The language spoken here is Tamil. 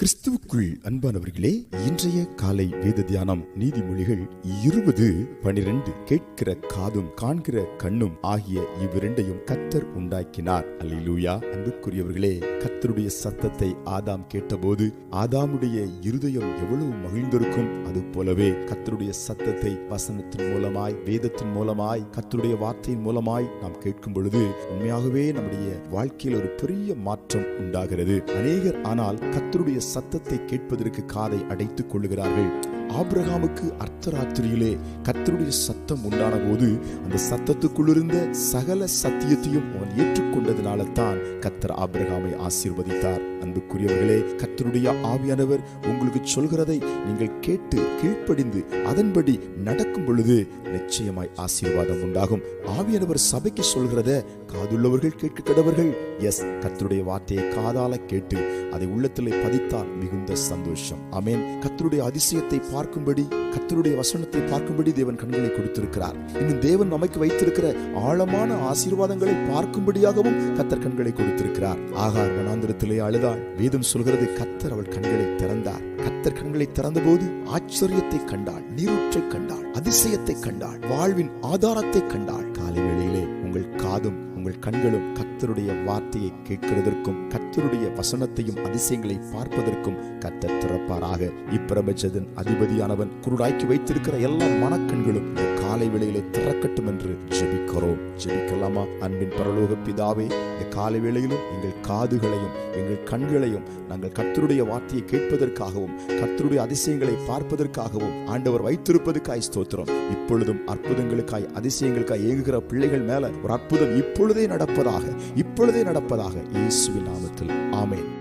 கிறிஸ்துவுக்குள் அன்பானவர்களே இன்றைய காலை வேத தியானம் நீதிமொழிகள் இருபது பனிரெண்டு கேட்கிற காதும் காண்கிற கண்ணும் ஆகிய இவ்விரண்டையும் கத்தர் உண்டாக்கினார். அல்லூயா அன்புக்குரியவர்களே கத்தருடைய சத்தத்தை ஆதாம் கேட்டபோது ஆதாமுடைய இருதயம் எவ்வளவு மகிழ்ந்திருக்கும். அது போலவே கத்தருடைய சத்தத்தை வசனத்தின் மூலமாய் வேதத்தின் மூலமாய் கத்தருடைய வார்த்தையின் மூலமாய் நாம் கேட்கும் பொழுது உண்மையாகவே நம்முடைய வாழ்க்கையில் ஒரு பெரிய மாற்றம் உண்டாகிறது. அநேகர் ஆனால் கத்தருடைய சத்தத்தை கேட்பதற்கு காதை அடைத்துக் கொள்ளுகிறார்கள். ஆபிரகாமுக்கு அர்த்தராத்திரியிலே கத்தருடைய சத்தம் உண்டான போது அந்த சத்தத்துக்குள்ளிருந்த சகல சத்தியத்தையும் அவன் ஏற்றுக்கொண்டதினால தான் கத்தர் ஆபிரகாமை ஆசீர்வதித்தார். அன்புக்குரியவர்களே கத்தருடைய ஆவியானவர் உங்களுக்கு சொல்கிறதை நீங்கள் கேட்டு கீழ்ப்படிந்து அதன்படி நடக்கும் பொழுது நிச்சயமாய் ஆசீர்வாதம் உண்டாகும். ஆவியானவர் சபைக்கு சொல்கிறத காதுள்ளவர்கள் கேட்க கடவர்கள். எஸ் கத்தருடைய வார்த்தையை காதால கேட்டு அதை உள்ளத்திலே பதித்தால் மிகுந்த சந்தோஷம். அமேன் கத்தருடைய அதிசயத்தை பார்த்து பார்க்கும்படி கத்தருடைய வசனத்தை பார்க்கும்படி தேவன் கண்களை கொடுத்திருக்கிறார். இன்னும் தேவன் நமக்கு வைத்திருக்கிற ஆழமான ஆசீர்வாதங்களை பார்க்கும்படியாகவும் கத்தர் கண்களை கொடுத்திருக்கிறார். ஆகார் வனாந்திரத்திலே அழுதாள். வேதம் சொல்கிறது கத்தர் அவள் கண்களை திறந்தார். கத்தர் கண்களை திறந்தபோது ஆச்சரியத்தை கண்டாள் நீரூற்றை கண்டாள் அதிசயத்தை கண்டாள் வாழ்வின் ஆதாரத்தை கண்டாள். காலை வேளையிலே உங்கள் காதும் உங்கள் கண்களும் கத்தருடைய வார்த்தையை கேட்கிறதற்கும் கர்த்தருடைய வசனத்தையும் அதிசயங்களை பார்ப்பதற்கும் கர்த்தர் திறப்பாராக. இப்பிரபஞ்சத்தின் அதிபதியானவன் குருடாக்கி வைத்திருக்கிற எல்லா மனக்கண்களும் காலை வேளையிலே திறக்கட்டும் என்று ஜெபிக்கிறோம். ஜெபிக்கலாமா? அன்பின் பரலோக பிதாவே இந்த காலை வேளையிலும் எங்கள் காதுகளையும் எங்கள் கண்களையும் நாங்கள் கத்தருடைய வார்த்தையை கேட்பதற்காகவும் கத்தருடைய அதிசயங்களை பார்ப்பதற்காகவும் ஆண்டவர் வைத்திருப்பதுக்காய் ஸ்தோத்திரம். இப்பொழுதும் அற்புதங்களுக்காய் அதிசயங்களுக்காய் ஏங்குகிற பிள்ளைகள் மேல ஒரு அற்புதம் இப்பொழுதே நடப்பதாக இப்பொழுதே நடப்பதாக இயேசுவின் நாமத்தில். ஆமேன்.